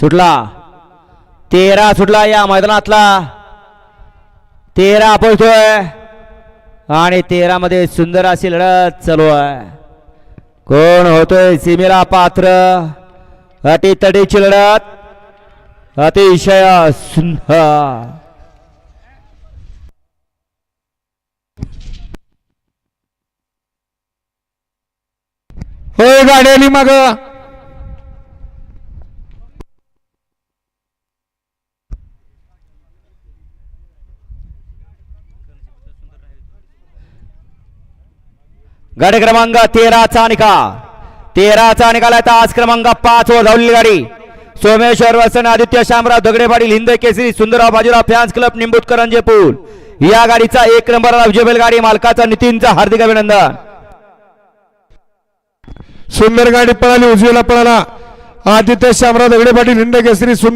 सुटला. तेरा सुटला या मैदानातला. तेरा पळतोय. आणि तेरा मध्ये सुंदर अशी लढत चालू आहे. कोण होतोय सीमेला पात्र? अटीतटीची लढत. अतिशय सुंदर. होय गाडी आली मग. गाडी क्रमांक तेराचा निकाल तेराचा निकाल आहे आज क्रमांक पाच वर धावलेली गाडी सोमेश्वर वसन आदित्य शामराव दगडे पाटील हिंद केसरी सुंदरराव बाजीराव फॅन्स क्लब निंबूतकर पूल या गाडीचा एक नंबर विजयबेल गाडी मालकाचा नितीनचा हार्दिक अभिनंदन सुंदर गाडी पळाली उजवीला पळाला आदित्य शामराव दगडे पाटील हिंद केसरी सुंदर